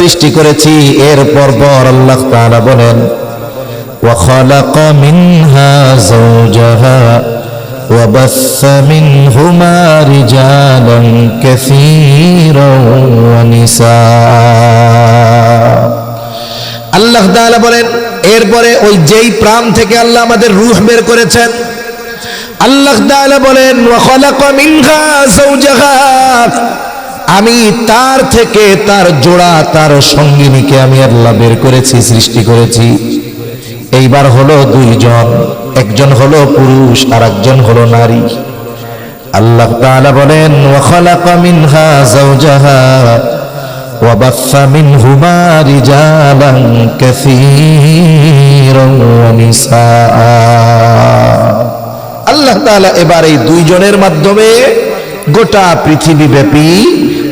সৃষ্টি করেছি এরপর পর আল্লাহ তাআলা বলেন وخلق منها زوجها وبث منهما رجالا كثيرا ونساء আল্লাহ তাআলা বলেন এরপরে ওই যেই প্রাণ থেকে আল্লাহ আমাদের রূহ বের করেছেন আল্লাহ তাআলা বলেন ওয়া খালাকা মিনহা যাওজাহা আমি তার থেকে তার জোড়া তার সঙ্গিনীকে আমি আল্লাহ বের করেছি সৃষ্টি করেছি এইবার হলো দুইজন একজন হলো পুরুষ আর একজন হলো নারী আল্লাহ তাআলা বলেন ওয়া খালাকা মিনহা যাওজাহা وبث منهما رجالا كثيرا ونساء আল্লাহ তাআলা এবার এই দুইজনের মাধ্যমে গোটা পৃথিবী ব্যাপী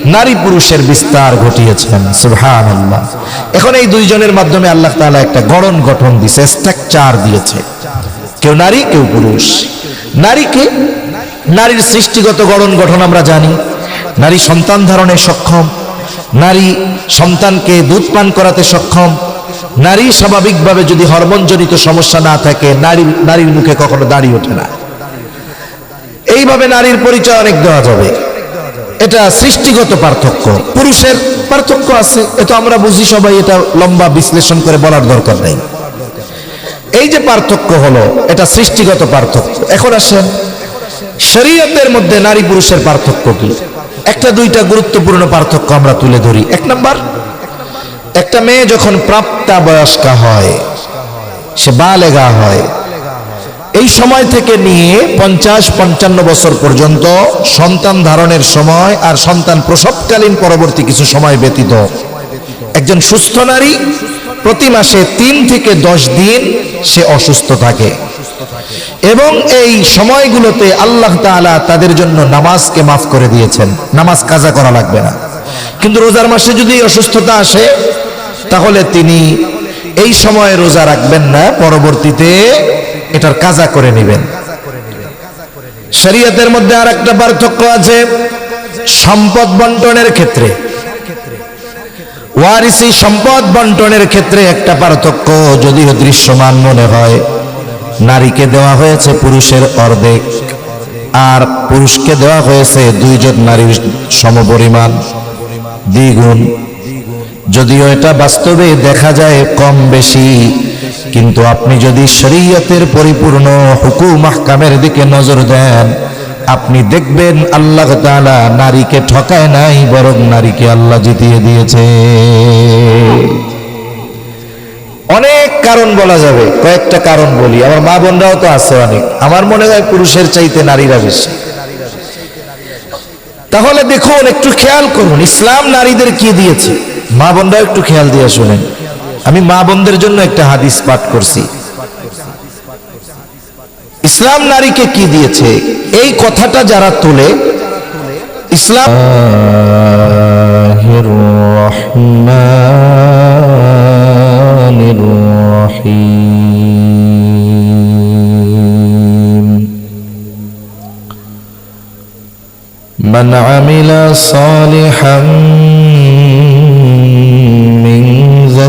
নারী পুরুষের বিস্তার ঘটিয়েছেন, সুবহানাল্লাহ। এখন এই দুইজনের মাধ্যমে আল্লাহ তাআলা একটা গড়ন গঠন দিয়েছে স্ট্রাকচার দিয়েছে। কেউ নারী, কেউ পুরুষ। নারীকে নারীর সৃষ্টিগত গড়ন গঠন আমরা জানি। নারী সন্তান ধারণে সক্ষম। নারী সন্তানকে দুধ পান করাতে সক্ষম। নারী স্বাভাবিকভাবে যদি হরমোনজনিত সমস্যা না থাকে, নারী, নারীর মুখে কখনো দাঁড়িয়ে ওঠে না। এইভাবে নারীর পরিচয় অনেক দেওয়া যাবে। এটা সৃষ্টিগত পার্থক্য। পুরুষের পার্থক্য আছে, এটা আমরা বুঝি সবাই এটা লম্বা বিশ্লেষণ করে বলার দরকার নেই। এই যে পার্থক্য হলো, এটা সৃষ্টিগত পার্থক্য। এখন আসেন, শরীয়তের মধ্যে নারী পুরুষের পার্থক্য কি? একটা, দুইটা গুরুত্বপূর্ণ পার্থক্য আমরা তুলে ধরি। এক নাম্বার, একটা মেয়ে যখন প্রাপ্তা বয়স্কা হয়, সে বালেগা হয় এই সময় থেকে নিয়ে পঞ্চাশ, পঞ্চান্ন বছর পর্যন্ত সন্তান ধারণের সময় আর সন্তান প্রসবকালীন পরবর্তী কিছু সময় ব্যতীত। একজন সুস্থ নারী প্রতি মাসে তিন থেকে দশ দিন সে অসুস্থ থাকে। এবং এই সময়গুলোতে আল্লাহ তাআলা তাদের জন্য নামাজকে মাফ করে দিয়েছেন। নামাজ কাজা করা লাগবে না। কিন্তু রোজার মাসে যদি অসুস্থতা আসে, তাহলে তিনি এই সময়ে রোজা রাখবেন না। পরবর্তীতে এটার কাজা করে নেবেন। শরীয়তের মধ্যে আর একটা পার্থক্য আছে সম্পদ বন্টনের ক্ষেত্রে। ওয়ারিসি সম্পদ বন্টনের ক্ষেত্রে একটা পার্থক্য, যদিও দৃশ্যমান মনে হয়, নারীকে দেওয়া হয়েছে পুরুষের অর্ধেক, আর পুরুষকে দেওয়া হয়েছে দুইজন নারীর সমপরিমাণ, দ্বিগুণ। যদিও এটা বাস্তবে দেখা যায় কম বেশি কিন্তু আপনি যদি শরীয়তের পরিপূর্ণ হুকুম আহকামের দিকে নজর দেন, আপনি দেখবেন আল্লাহ তাআলা নারীকে ঠকায় নাই, বরং নারীকে আল্লাহ জিতিয়ে দিয়েছে। অনেক কারণ বলা যাবে, কয়েকটা কারণ বলি। আমার মা বোনরাও তো আছে অনেক। আমার মনে হয় পুরুষের চাইতে নারীরা বেশি। তাহলে দেখুন, একটু খেয়াল করুন, ইসলাম নারীদের কি দিয়েছে? মা বোনরাও একটু খেয়াল দিয়ে শুনেন। আমি মা বোনদের জন্য একটা হাদিস পাঠ করছি ইসলাম নারীকে কি দিয়েছে এই কথাটা যারা তোলে ইসলাম من عمل صالحا من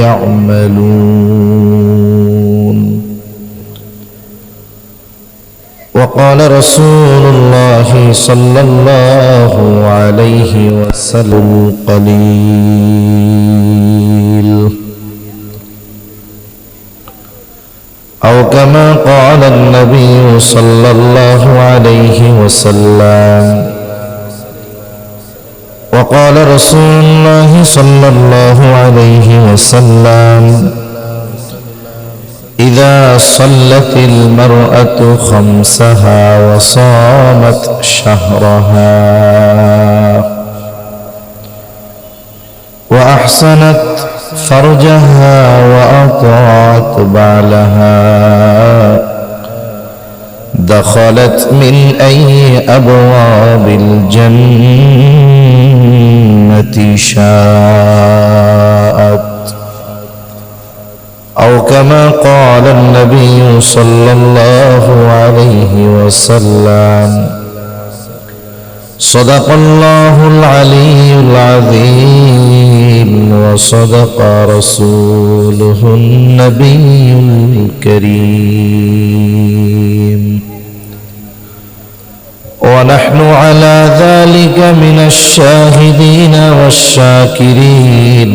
يعملون. وقال رسول الله صلى الله عليه وسلم قليل. أو كما قال النبي صلى الله عليه وسلم وقال رسول الله صلى الله عليه وسلم إذا صلت المرأة خمسها وصامت شهرها وأحسنت فرجها وأطاعت بعلها دخلت من أي أبواب الجنة. شاءت أو كما قال النبي صلى الله عليه وسلم. صدق الله العلي العظيم وصدق رسوله النبي الكريم. ونحن على ذلك من الشاهدين والشاكرين.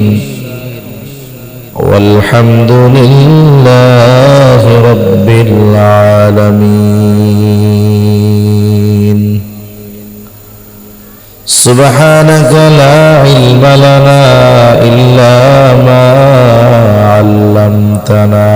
والحمد لله رب العالمين. سبحانك لا علم لنا إلا ما علمتنا.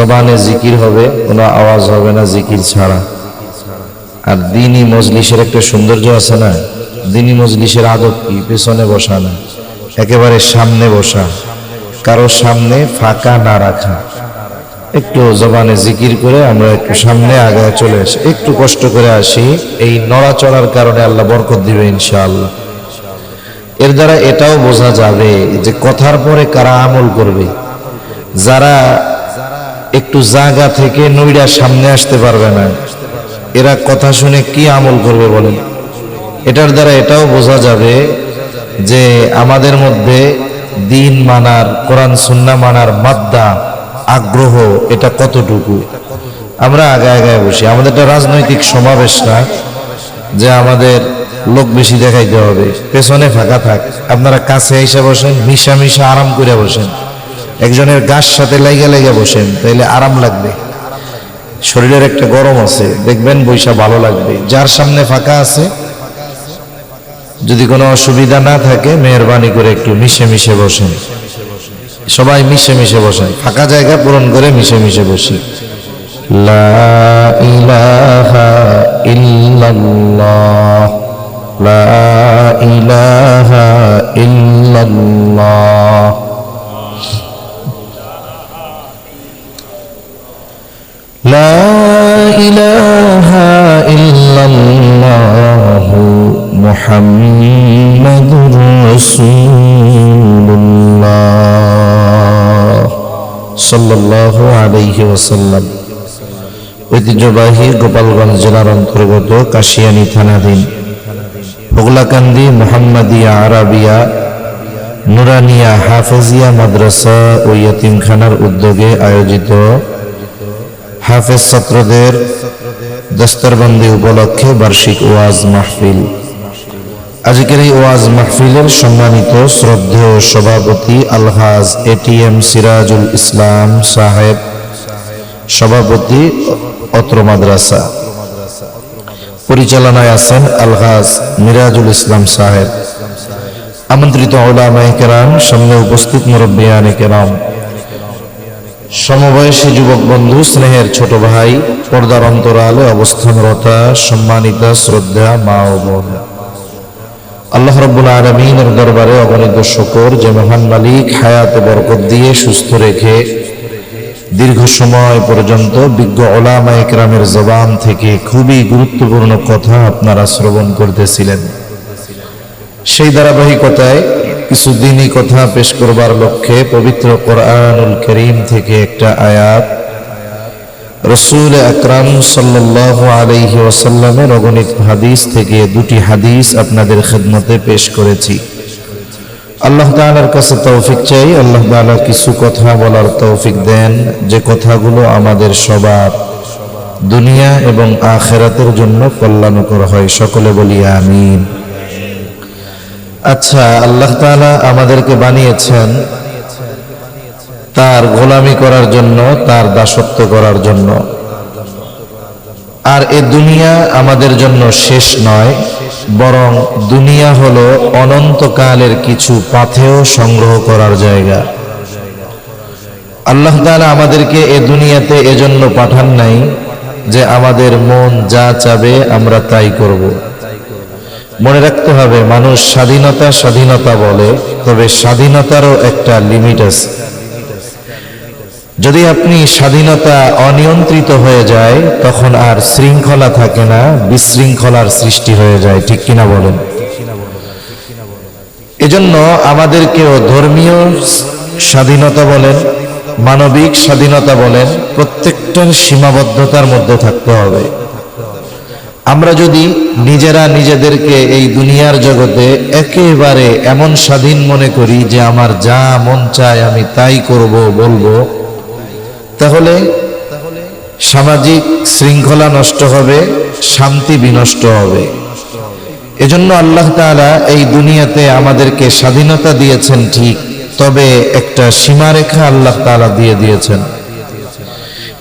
জবানে জিকির হবে, কোনো আওয়াজ হবে না জিকির ছাড়া। আর দিনই মজলিসের একটা সৌন্দর্য আছে না? দিনই মজলিসের আদব কি? পেছনে বসা না। একেবারে সামনে বসা। কারও সামনে ফাঁকা না রাখা। একটু জবানে জিকির করে আমরা একটু সামনে আগায় চলে আসি। একটু কষ্ট করে আসি। এই নড়াচড়ার কারণে আল্লাহ বরকত দিবে ইনশাআল্লাহ। এর দ্বারা এটাও বোঝা যাবে যে কথার পরে কারা আমল করবে? যারা একটু জায়গা থেকে নইরা সামনে আসতে পারবে না। এরা কথা শুনে কি আমল করবে বলেন? এটার দ্বারা এটাও বোঝা যাবে যে আমাদের মধ্যে দিন মানার, কোরআন, সুন্না মানার মাদ্দা, আগ্রহ এটা কতটুকু? আমরা আগায় আগায় বসি। আমাদের একটা রাজনৈতিক সমাবেশ না, যে আমাদের লোক বেশি দেখাইতে হবে। পেছনে ফাঁকা থাক। আপনারা কাছে এসে বসেন মিশা মিশা আরাম করে বসেন। একজনের গাছ সাথে লাইগা লাইগা বসেন, তাইলে আরাম লাগবে। শরীরের একটা গরম আছে, দেখবেন বৈশা ভালো লাগবে। যার সামনে ফাঁকা আছে, যদি কোনো অসুবিধা না থাকে, মেহরবানি করে একটু মিশে মিশে বসেন। সবাই মিশে মিশে বসেন, ফাঁকা জায়গা পূরণ করে মিশে মিশে বসি। লা ইলাহা ইল্লাল্লাহ, লা لا إله إلا الله محمد رسول الله صلى الله عليه وسلم ঐতিহ্যবাহী গোপালগঞ্জ জেলার অন্তর্গত কাশিয়ানী থানাধীন হুগলাকান্দি মোহাম্মদিয়া আরাবিয়া নুরানিয়া হাফেজিয়া মাদ্রাসা ও ইয়তিমখানার উদ্যোগে আয়োজিত হাফেজ ছাত্রদের দস্তরবন্দি উপলক্ষে বার্ষিক ওয়াজ মাহফিল। আজকের এই ওয়াজ মাহফিলের সম্মানিত শ্রদ্ধেয় সভাপতি আলহাজ এটিএম সিরাজুল ইসলাম সাহেব, সভাপতি অত্র মাদ্রাসা। পরিচালনায় আছেন আলহাজ মিরাজুল ইসলাম সাহেব। আমন্ত্রিত ওলামায়ে কেরাম, সামনে উপস্থিত মুরব্বিয়ানে কেরাম। সমবয়সী যুবক বন্ধু, স্নেহের ছোট ভাই, পর্দার অন্তরালে অবস্থানরতা, সম্মানিতা, শ্রদ্ধা মা ও বোন। আল্লাহ রব্বুল আলমিনের দরবারে অগণিত শকর, যে মহান মালিক, হায়াতে বরকত দিয়ে সুস্থ রেখে দীর্ঘ সময় পর্যন্ত বিজ্ঞ ওলামা একরামের জবান থেকে খুবই গুরুত্বপূর্ণ কথা আপনারা শ্রবণ করতেছিলেন। সেই ধারাবাহিকতায় কিছু দিনই কথা পেশ করবার লক্ষ্যে পবিত্র কোরআনুল করিম থেকে একটা আয়াত। রসুল আকরাম সাল্লাহ আলহি ওসাল্লামের অগণিত হাদিস থেকে দুটি হাদিস আপনাদের খেদমতে পেশ করেছি। আল্লাহ তাআলার কাছে তৌফিক চাই, আল্লাহ তাআলা কিছু কথা বলার তৌফিক দেন, যে কথাগুলো আমাদের সবার দুনিয়া এবং আখেরাতের জন্য কল্যাণকর হয়। সকলে বলি আমিন। আচ্ছা আল্লাহ তাআলা আমাদেরকে বানিয়েছেন তার গোলামি করার জন্য, তার দাসত্ব করার জন্য। আর এ দুনিয়া আমাদের জন্য শেষ নয়, বরং দুনিয়া হলো অনন্তকালের কিছু পাথেও সংগ্রহ করার জায়গা। আল্লাহ তাআলা আমাদেরকে এ দুনিয়াতে এজন্য পাঠান নাই যে আমাদের মন যা চাবে আমরা তাই করব। মনে রাখতে হবে, মানুষ স্বাধীনতা স্বাধীনতা বলে, তবে স্বাধীনতারও একটা লিমিট আছে। যদি আপনি স্বাধীনতা অনিয়ন্ত্রিত হয়ে যায়, তখন আর শৃঙ্খলা থাকে না, বিশৃঙ্খলার সৃষ্টি হয়ে যায়, ঠিক কিনা বলেন? এজন্য আমাদেরকেও ধর্মীয় স্বাধীনতা বলেন, মানবিক স্বাধীনতা বলেন, প্রত্যেকটার সীমাবদ্ধতার মধ্যে থাকতে হবে। আমরা যদি নিজেরা নিজেদেরকে এই দুনিয়ার জগতে একেবারে এমন স্বাধীন মনে করি যে আমার যা মন চায় আমি তাই করব, বলব, তাহলে সামাজিক শৃঙ্খলা নষ্ট হবে, শান্তি বিনষ্ট হবে। এজন্য আল্লাহ তাআলা এই দুনিয়াতে আমাদেরকে স্বাধীনতা দিয়েছেন ঠিক, তবে একটা সীমারেখা আল্লাহ তাআলা দিয়ে দিয়েছেন।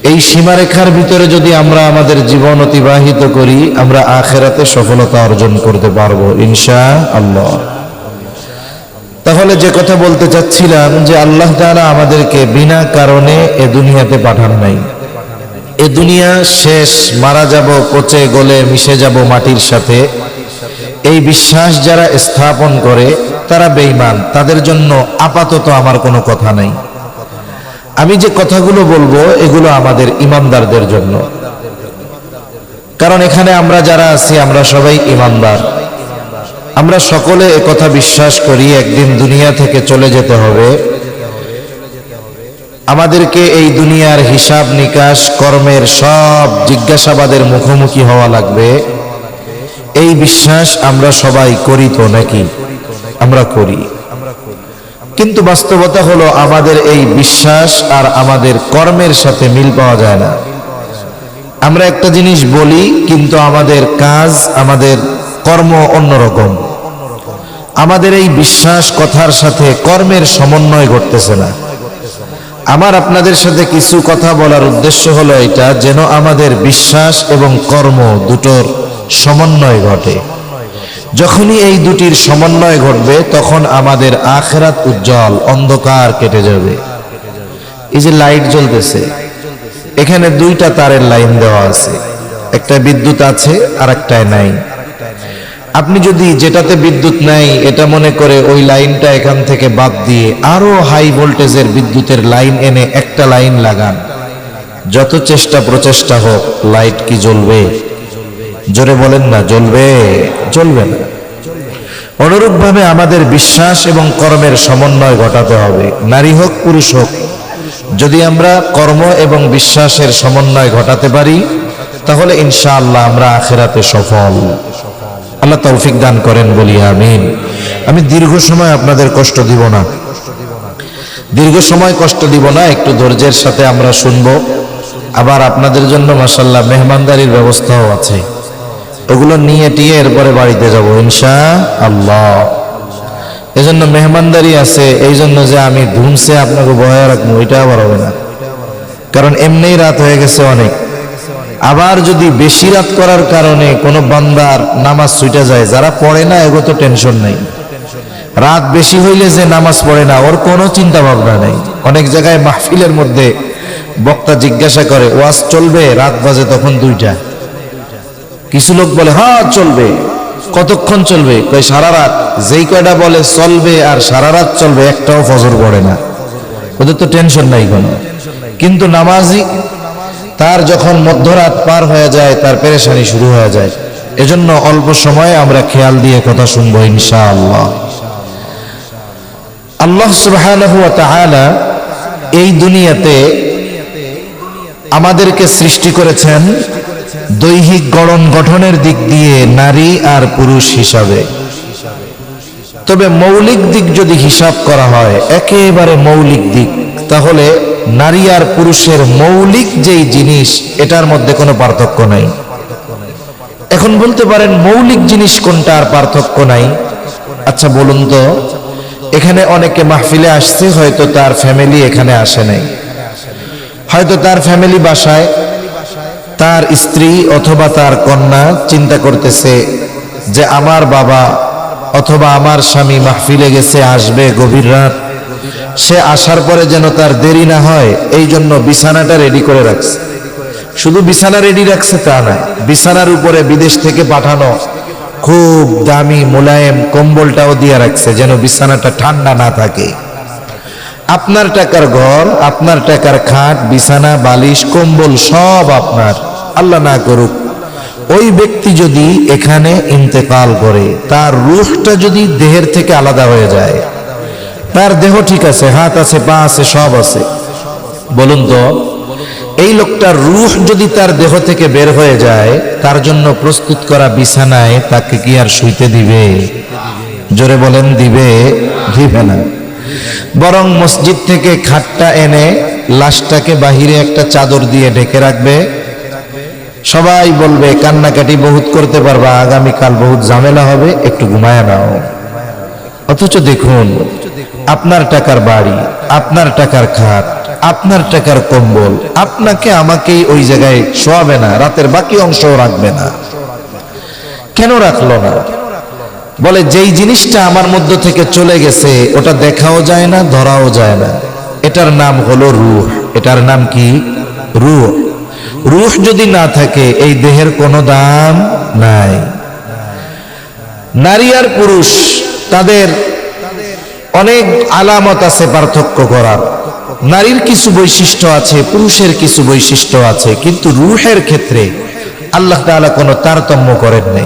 এই সীমারেখার ভিতরে যদি আমরা আমাদের জীবন অতিবাহিত করি, আমরা আখেরাতে সফলতা অর্জন করতে পারব ইনশা আল্লাহ তাহলে যে কথা বলতে চাচ্ছিলাম যে আল্লাহ তাআলা আমাদেরকে বিনা কারণে এ দুনিয়াতে পাঠান নাই। এ দুনিয়া শেষ, মারা যাব, পচে গলে মিশে যাব মাটির সাথে। এই বিশ্বাস যারা স্থাপন করে, তারা বেঈমান। তাদের জন্য আপাতত আমার কোনো কথা নাই। আমি যে কথাগুলো বলব, এগুলো আমাদের ইমানদারদের জন্য। কারণ এখানে আমরা যারা আছি, আমরা সবাই ইমানদার। আমরা সকলে কথা বিশ্বাস করি, একদিন দুনিয়া থেকে চলে যেতে হবে। আমাদেরকে এই দুনিয়ার হিসাব নিকাশ, কর্মের সব জিজ্ঞাসাবাদের মুখোমুখি হওয়া লাগবে। এই বিশ্বাস আমরা সবাই করি তো নাকি? আমরা করি। কিন্তু বাস্তবতা হলো আমাদের এই বিশ্বাস আর আমাদের কর্মের সাথে মিল পাওয়া যায় না। আমরা একটা জিনিস বলি, কিন্তু আমাদের কাজ, আমাদের কর্ম অন্যরকম। আমাদের এই বিশ্বাস কথার সাথে কর্মের সমন্বয় ঘটতেছে না। আমার আপনাদের সাথে কিছু কথা বলার উদ্দেশ্য হলো এটা, যেন আমাদের বিশ্বাস এবং কর্ম দুটোর সমন্বয় ঘটে। যখনই এই দুটির সমন্বয় ঘটবে, তখন আমাদের আখেরাত উজ্জ্বল অন্ধকার কেটে যাবে। এই যে লাইট জ্বলতেছে, এখানে দুইটা তারের লাইন দেওয়া আছে। একটা বিদ্যুৎ আছে আর একটায় নাই। আপনি যদি যেটাতে বিদ্যুৎ নাই, এটা মনে করে ওই লাইনটা এখান থেকে বাদ দিয়ে আরও হাই ভোল্টেজের বিদ্যুতের লাইন এনে একটা লাইন লাগান। যত চেষ্টা প্রচেষ্টা হোক, লাইট কি জ্বলবে? জোরে বলেন না, জ্বলবে জ্বলবে না। অনুরূপভাবে আমাদের বিশ্বাস এবং কর্মের সমন্বয় ঘটাতে হবে। নারী হোক, পুরুষ হোক, যদি আমরা কর্ম এবং বিশ্বাসের সমন্বয় ঘটাতে পারি, তাহলে ইনশাআল্লাহ আমরা আখেরাতে সফল। আল্লাহ তৌফিক দান করেন, বলি আমিন। আমি দীর্ঘ সময় আপনাদের কষ্ট দিব না। দীর্ঘ সময় কষ্ট দিব না, একটু ধৈর্যের সাথে আমরা শুনব। আবার আপনাদের জন্য মাসাল্লাহ মেহমানদারির ব্যবস্থাও আছে। ওগুলো নিয়ে টিয়ে এরপরে বাড়িতে যাব ইনশা আল্লাহ এজন্য মেহমানদারি আছে এই জন্য যে আমি ধুমসে আপনাকে বয়া রাখব, এটা আবার হবে না। কারণ এমনিই রাত হয়ে গেছে অনেক। আবার যদি বেশি রাত করার কারণে কোনো বান্দার নামাজ ছুটে যায়, যারা পড়ে না, এগো তো টেনশন নেই। রাত বেশি হইলে যে নামাজ পড়ে না, ওর কোনো চিন্তা ভাবনা নেই। অনেক জায়গায় মাহফিলের মধ্যে বক্তা জিজ্ঞাসা করে, ওয়াজ চলবে, রাত বাজে তখন দুইটা। কিছু লোক বলে হ্যাঁ চলবে। কতক্ষণ চলবে? কই সারা রাত। যেই কয়টা বলে, চলবে আর সারা রাত চলবে, একটাও ফজর পড়ে না। ওদের তো টেনশন নাই কোনো। কিন্তু নামাজি, তার যখন মধ্যরাত পার হয়ে যায়, তার পেরেশানি শুরু হয়ে যায়। এজন্য অল্প সময়ে আমরা খেয়াল দিয়ে কথা শুনব, ইনশাআল্লাহ। আল্লাহ তাআলা এই দুনিয়াতে আমাদেরকে সৃষ্টি করেছেন দৈহিক গড়ন গঠনের দিক দিয়ে নারী আর পুরুষ হিসাবে। তবে মৌলিক দিক যদি হিসাব করা হয়, একেবারে মৌলিক দিক, তাহলে নারী আর পুরুষের মৌলিক যেই জিনিস, এটার মধ্যে কোনো পার্থক্য নাই। এখন বলতে পারেন, মৌলিক জিনিস কোনটা আর পার্থক্য নাই? আচ্ছা বলুন তো। এখানে অনেকে মাহফিলে আসছে, হয়তো তার ফ্যামিলি এখানে আসে নাই। হয়তো তার ফ্যামিলি বাসায় তার স্ত্রী অথবা তার কন্যা চিন্তা করতেছে যে আমার বাবা অথবা আমার স্বামী মাহফিলে গেছে, আসবে গভীর রাত। সে আসার পরে যেন তার দেরি না হয়, এই জন্য বিছানাটা রেডি করে রাখছে। শুধু বিছানা রেডি রাখছে তা না বিছানার উপরে বিদেশ থেকে পাঠানো খুব দামি মোলায়েম কম্বলটাও দিয়ে রাখছে যেন বিছানাটা ঠান্ডা না থাকে। আপনার টাকার ঘর, আপনার টাকার খাট, বিছানা, বালিশ, কম্বল সব আপনার। আল্লাহ না করুক, ওই ব্যক্তি যদি এখানে ইন্তেকাল করে, তার রুহটা যদি দেহের থেকে আলাদা হয়ে যায়, তার দেহ ঠিক আছে, হাত আছে, পা আছে, সব আছে। বলুন তো, এই লোকটার রুহ যদি তার দেহ থেকে বের হয়ে যায়, তার জন্য প্রস্তুত করা বিছানায় তাকে কি আর শুইতে দিবে? জোরে বলেন, দিবে দিবে না। বরং মসজিদ থেকে খাটটা এনে লাশটাকে বাহিরে একটা চাদর দিয়ে ঢেকে রাখবে। সবাই বলবে, কান্নাকাটি বহুত করতে পারবা, আগামীকাল বহুত ঝামেলা হবে, একটু ঘুমায় নাও। অথচ দেখুন, আপনার টাকার বাড়ি, আপনার টাকার খাট, আপনার টাকার কম্বল, আপনাকে আমাকেই ওই জায়গায় শোয়াবে না, রাতের বাকি অংশও রাখবে না। কেন রাখল না? বলে, যেই জিনিসটা আমার মধ্য থেকে চলে গেছে, ওটা দেখাও যায় না, ধরাও যায় না। এটার নাম হলো রুহ। এটার নাম কি? রুহ। রুহ যদি না থাকে, এই দেহের কোনো দাম নাই। নারী আর পুরুষ, তাদের অনেক আলামত আছে পার্থক্য করার। নারীর কিছু বৈশিষ্ট্য আছে, পুরুষের কিছু বৈশিষ্ট্য আছে, কিন্তু রুহের ক্ষেত্রে আল্লাহ তাআলা কোনো তারতম্য করেন নাই।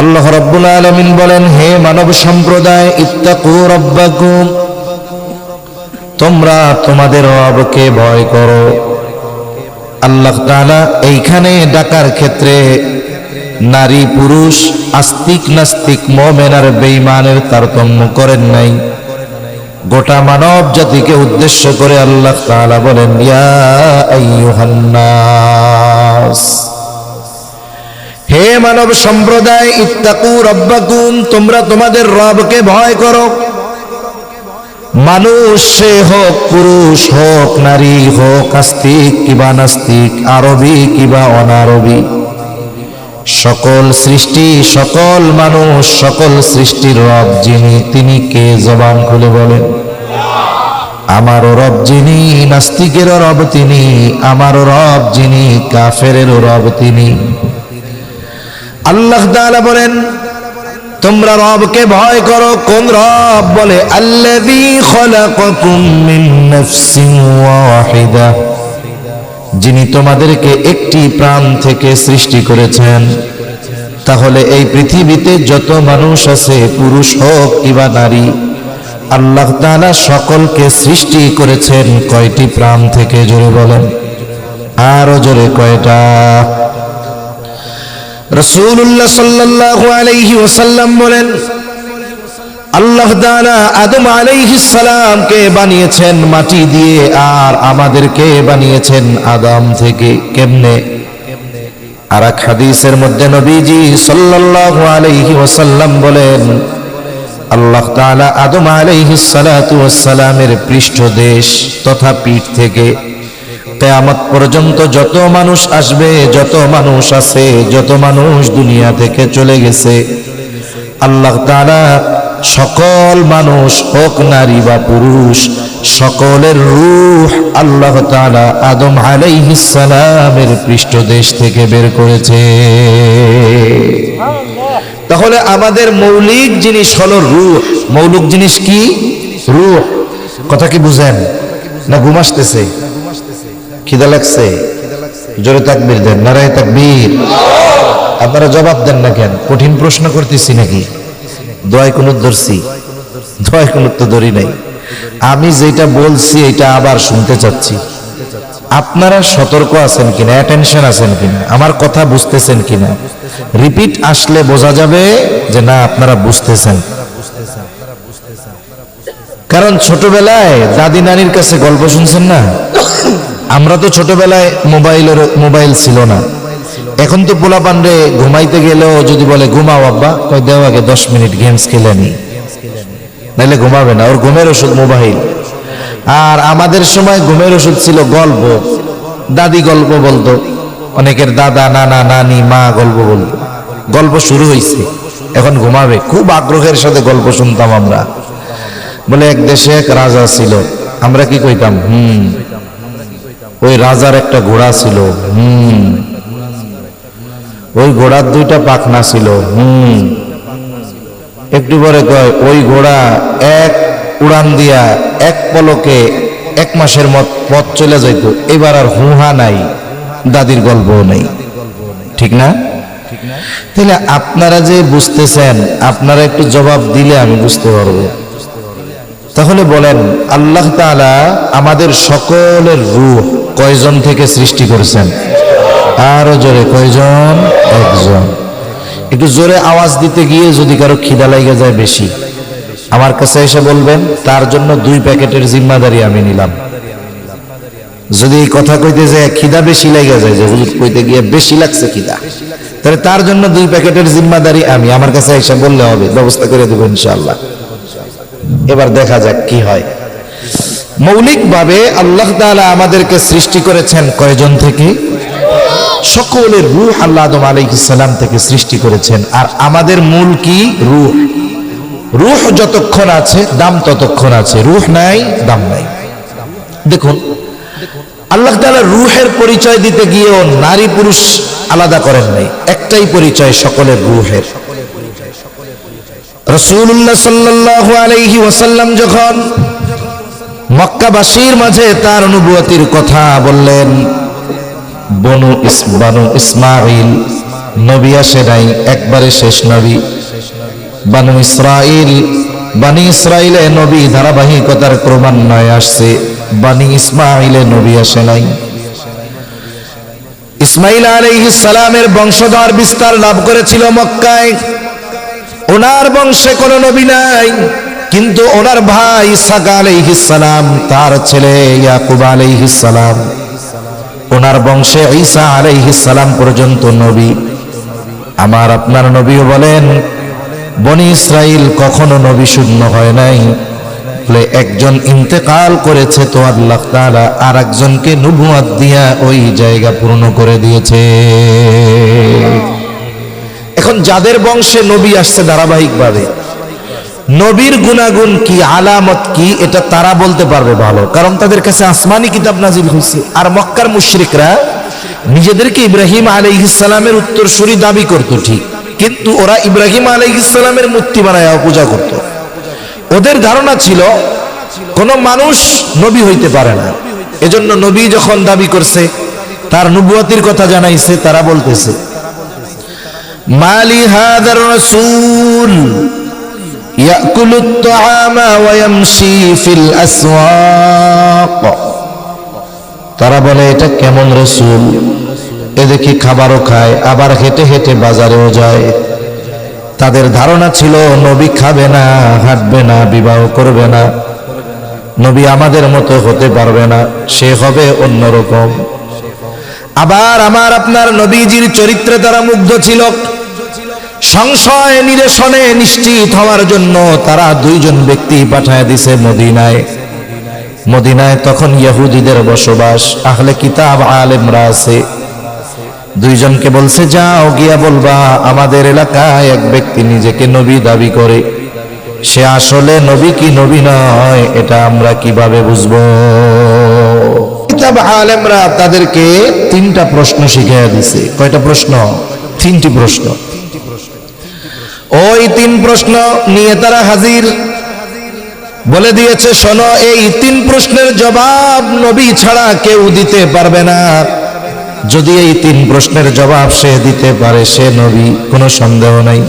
আল্লাহ রব্বুল আলমিন বলেন, হে মানব সম্প্রদায়, ইত্তাকু রব্বাকুম। তোমরা তোমাদের রবকে ভয় করো। আল্লাহ তাআলা এইখানে ডাকার ক্ষেত্রে নারী, পুরুষ, আস্তিক নাস্তিক, মোমেন আর বেঈমানের তারতম্য করেন নাই। গোটা মানব জাতিকে উদ্দেশ্য করে আল্লাহ তাআলা বলেন, ইয়া নাস। হে মানব সম্প্রদায়, ইত্তাকু রব্বাকুম, তোমরা তোমাদের রবকে ভয় করো। মানুষ সে হোক, পুরুষ হোক, নারী হোক, আস্তিক কিবা নাস্তিক, আরবি কিবা অনারবি। সকল সৃষ্টি, সকল মানুষ, সকল সৃষ্টির রব যিনি, তিনি কে জবান খুলে বলেন? আমারও রব যিনি, নাস্তিকেরও রব তিনি আমারও রব যিনি, কাফেরেরও রব তিনি। আল্লাহ তাআলা বলেন, তোমরা রবকে ভয় করো, কোন রব বলে, আল্লাযী খলাকাকুম মিন নাফসিন ওয়াহিদা যিনি তোমাদেরকে একটি প্রাণ থেকে সৃষ্টি করেছেন। তাহলে এই পৃথিবীতে যত মানুষ আছে, পুরুষ হোক কিবা নারী, আল্লাহ তাআলা সকলকে সৃষ্টি করেছেন কয়টি প্রাণ থেকে, জোরে বলেন। আরও জোরে কয়টা? রসুল্লাহ সাল্লাল্লাহু আলাইহি ওয়াসাল্লাম বলেন, আল্লাহ তাআলা আদম আলাইহিস সালামকে বানিয়েছেন মাটি দিয়ে, আর আমাদেরকে বানিয়েছেন আদম থেকে। কেমনে? আর এক মধ্যে নবীজি সাল্লাল্লাহু আলাইহি ওয়াসাল্লাম বলেন, আল্লাহ আদম সালামের পৃষ্ঠদেশ তথা পিঠ থেকে কেয়ামত পর্যন্ত যত মানুষ আসবে, যত মানুষ আছে, যত মানুষ দুনিয়া থেকে চলে গেছে, আল্লাহ তাআলা সকল মানুষ, হোক নারী বা পুরুষ, সকলের রূহ আল্লাহ তাআলা আদম সালামের পৃষ্ঠদেশ থেকে বের করেছে। তাহলে আমাদের মৌলিক জিনিস হলো রূহ। মৌলিক জিনিস কি? রূহ। কথা কি বুঝেন? না ঘুম আসতেছে? খিদা লাগছে? জোরে তাকবীর দেন, নারায় তাকবীর। আপনারা জবাব দেন না কেন? কঠিন প্রশ্ন করতেছি নাকি? দয় কোন ধরছি দয় কোন তো ধরি নাই। আমি যেটা বলছি, এটা আবার শুনতে চাচ্ছি। আপনারা সতর্ক আছেন কিনা? অ্যাটেনশন আছেন কিনা? আমার কথা বুঝতেছেন কিনা? রিপিট আসলে বোঝা যাবে যে না, আপনারা বুঝতেছেন। কারণ ছোটবেলায় দাদি নানির কাছে গল্প শুনছেন না? আমরা তো ছোটবেলায় মোবাইলের, মোবাইল ছিল না। এখন তো পোলা পান্ডে ঘুমাইতে গেলেও যদি বলে, ঘুমাও আব্বা। কয়, দেও আগে দশ মিনিট গেমস খেলে নি। নাইলে ঘুমাবে না, ওর ঘুমের ওষুধ মোবাইল। আর আমাদের সময় ঘুমের ওষুধ ছিল গল্প। দাদি গল্প বলতো, অনেকের দাদা, নানা, নানি, মা গল্প বলতো। গল্প শুরু হয়েছে এখন ঘুমাবে। খুব আগ্রহের সাথে গল্প শুনতাম আমরা। বলে, এক দেশে এক রাজা ছিল। আমরা কি কইতাম? হুম। ওই রাজার একটা ঘোড়া ছিল হুম। ওই ঘোড়ার দুইটা পাখনা ছিল হুম। একটু পরে কয় ওই ঘোড়া এক উড়ান দিয়া এক পলকে এক মাসের মত পথ চলে যাইত এবার আর হুহা নাই দাদির গল্পও নাই। ঠিক না? তাহলে আপনারা যে বুঝতেছেন আপনারা একটু জবাব দিলে আমি বুঝতে পারব। তাহলে বলেন আল্লাহ তাআলা আমাদের সকলের রূহ কয়জন থেকে সৃষ্টি করেছেন? আরও জোরে, কয়জন? একজন। একটু জোরে আওয়াজ দিতে গিয়ে যদি কারও খিদা লাগে যায় বেশি, আমার কাছে এসে বলবেন, তার জন্য দুই প্যাকেটের জিম্মাদারি আমি নিলাম। যদি এই কথা কইতে যায়, খিদা বেশি লেগে যায়, যে হুজুর কইতে গিয়ে বেশি লাগছে খিদা, তাহলে তার জন্য দুই প্যাকেটের জিম্মাদারি আমি, আমার কাছে এসে বললে হবে, ব্যবস্থা করে দেবো ইনশাআল্লাহ। এবার দেখা যাক কি হয়। মৌলিকভাবে আল্লাহ তাআলা আমাদেরকে সৃষ্টি করেছেন কয়জন থেকে? সকলের রূহ আল্লাহ আদম আলাইহিস সালাম থেকে সৃষ্টি করেছেন। আর আমাদের মূল কি? রূহ। রুহ যতক্ষণ আছে, দাম ততক্ষণ আছে। রুহ নাই, দাম নাই। দেখুন, আল্লাহ তাআলা রুহের পরিচয় দিতে গিয়েও নারী পুরুষ আলাদা করেন নাই। একটাই পরিচয় সকলের রুহের। রসুল্লাহ সাল্লাল্লাহু আলাইহি ওয়াসাল্লাম যখন মক্কাবাসীর মাঝে তার অনুভূতির কথা বললেন, বনু বানু ইসমাইল নবী আসে নাই, একবারে শেষ নবী। বানু ইসরাইল বানি ইসরাইলে নবী ধারাবাহিকতার ক্রমান্বয়ে আসছে, বানি ইসমাইলে নবী আসে নাই। ইসমাইল আলাইহিস সালামের বংশধর বিস্তার লাভ করেছিল মক্কায়। ওনার বংশে কোনো নবী নাই। কিন্তু ওনার ভাই ইসাক আলাইহিস সালাম, তার ছেলে ইয়াকুব আলাইহিস সালাম। ওনার বংশে ঈসা আলাইহিস সালাম পর্যন্ত নবী। আমার আপনার নবীও বলেন, বনি ইসরাইল কখনো নবী শূন্য হয় নাই। বলে একজন ইন্তেকাল করেছে তো আল্লাহ তাআলা আর একজনকে নবুয়াত দিয়া ওই জায়গা পূর্ণ করে দিয়েছে। এখন যাদের বংশে নবী আসছে ধারাবাহিকভাবে নবীর গুণাগুণ কি, আলামত কি, এটা তারা বলতে পারবে ভালো। কারণ তাদের কাছে আসমানি কিতাব নাজিল হয়েছে। আর মক্কার মুশরিকরা নিজেদেরকে ইব্রাহিম আলাইহিসসালামের উত্তরসূরি দাবি করত ঠিক। কিন্তু ওরা ইব্রাহিম আলাইহিসসালামের মূর্তি বানায় পূজা করত। ওদের ধারণা ছিল, কোন মানুষ নবী হইতে পারে না। এজন্য নবী যখন দাবি করছে, তার নবুয়াতির কথা জানাইছে, তারা বলতেছে, মালি হাদার রাসূল يأكل الطعام ويمشي في الأسواق তারা বলে এটা কেমন রসুল এ দেখি খাবারও খায় আবার হেঁটে হেঁটে বাজারেও যায় তাদের ধারণা ছিল নবী খাবে না হাঁটবে না বিবাহ করবে না নবী আমাদের মতো হতে পারবে না সে হবে অন্যরকম আবার আমার আপনার নবীজির চরিত্রে তারা মুগ্ধ ছিল সংশয় নিরসনে নিশ্চিত হওয়ার জন্য তারা দুইজন ব্যক্তি পাঠায় দিছে মদিনায়। মদিনায় তখন ইহুদিদের বসবাস, আহলে কিতাব, আলেমরা আছে। দুইজনকে বলছে, যাও, গিয়া বলবা, আমাদের এলাকায় এক ব্যক্তি নিজেকে নবী দাবি করে। সে আসলে নবী কি নবী নয়, এটা আমরা কীভাবে বুঝব? কিতাব আলেমরা তাদেরকে তিনটা প্রশ্ন শিখিয়ে দিছে। কয়টা প্রশ্ন? তিনটি প্রশ্ন। ওই তিন প্রশ্ন নিয়ে তারা হাজির। বলে দিয়েছে, শোনো, এই তিন প্রশ্নের জবাব নবী ছাড়া কেউ দিতে পারবে না। যদি এই তিন প্রশ্নের জবাব সে দিতে পারে, সে নবী, কোনো সন্দেহ নাই।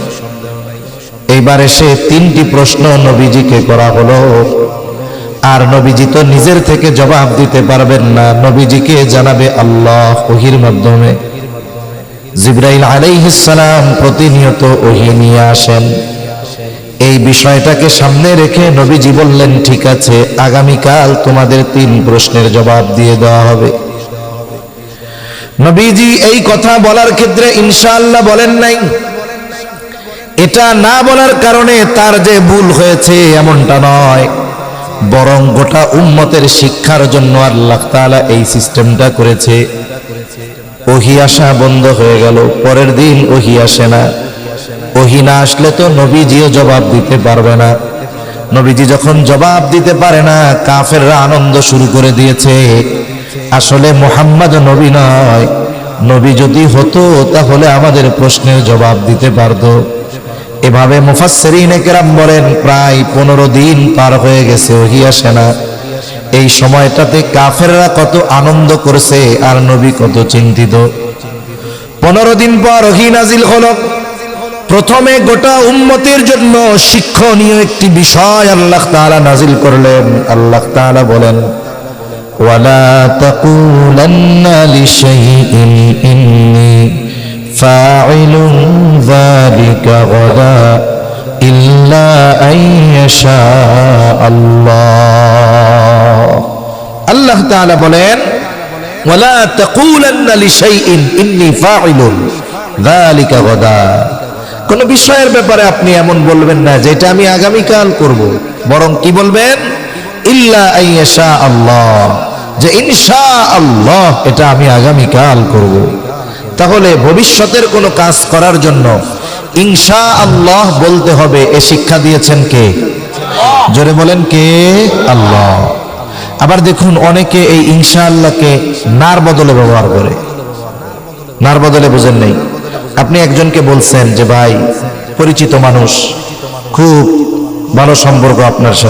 এইবারে সে তিনটি প্রশ্ন নবীজিকে করা হলো। আর নবীজি তো নিজের থেকে জবাব দিতে পারবেন না। নবীজিকে জানাবে আল্লাহ, ওহির মাধ্যমে। জিব্রাইল আলাইহিসসালাম প্রতিনিয়ত ওহি নিয়ে আসেন। এই বিষয়টাকে সামনে রেখে নবীজি বললেন, ঠিক আছে, আগামীকাল তোমাদের তিন প্রশ্নের জবাব দিয়ে দেওয়া হবে। নবীজি এই কথা বলার ক্ষেত্রে ইনশাআল্লাহ বলেন নাই। এটা না বলার কারণে তার যে ভুল হয়েছে এমনটা নয়। বরং গোটা উম্মতের শিক্ষার জন্য আল্লাহ তাআলা এই সিস্টেমটা করেছে। ওহি আসা বন্ধ হয়ে গেল, পরের দিন ওহি আসে না। ওহি না আসলে তো নবীজিও জবাব দিতে পারবে না। নবীজি যখন জবাব দিতে পারে না, কাফেররা আনন্দ শুরু করে দিয়েছে। আসলে মোহাম্মদ নবী নয়। নবী যদি হতো, তাহলে আমাদের প্রশ্নের জবাব দিতে পারতো। এভাবে মুফাসসিরিনে কেরাম বলেন, প্রায় পনেরো দিন পার হয়ে গেছে, ওহি আসে না। এই সময়টাতে কাফেররা কত আনন্দ করেছে আর নবী কত চিন্তিত। পনেরো দিন পর ওহি নাজিল হলো। প্রথমে গোটা উম্মতের জন্য শিক্ষণীয় একটি বিষয় আল্লাহ তাআলা নাজিল করলেন। আল্লাহ তাআলা বলেন আল্লাহ। আল্লাহ বলেন কোন বিষয়ের ব্যাপারে আপনি এমন বলবেন না যে এটা আমি আগামীকাল করব। বরং কি বলবেন? যে, ইনশা আল্লাহ, এটা আমি আগামীকাল করব। তাহলে ভবিষ্যতের কোনো কাজ করার জন্য ইনশা আল্লাহ বলতে হবে, এ শিক্ষা দিয়েছেন কে? জোরে বলেন কে? আল্লাহ। আবার দেখুন অনেকে এই ইনশা আল্লাহকে নার বদলে ব্যবহার করে। নার বদলে বোঝেন নেই। আপনি একজনকে বলছেন যে, ভাই, পরিচিত মানুষ, খুব ভালো সম্পর্ক আপনার সাথে।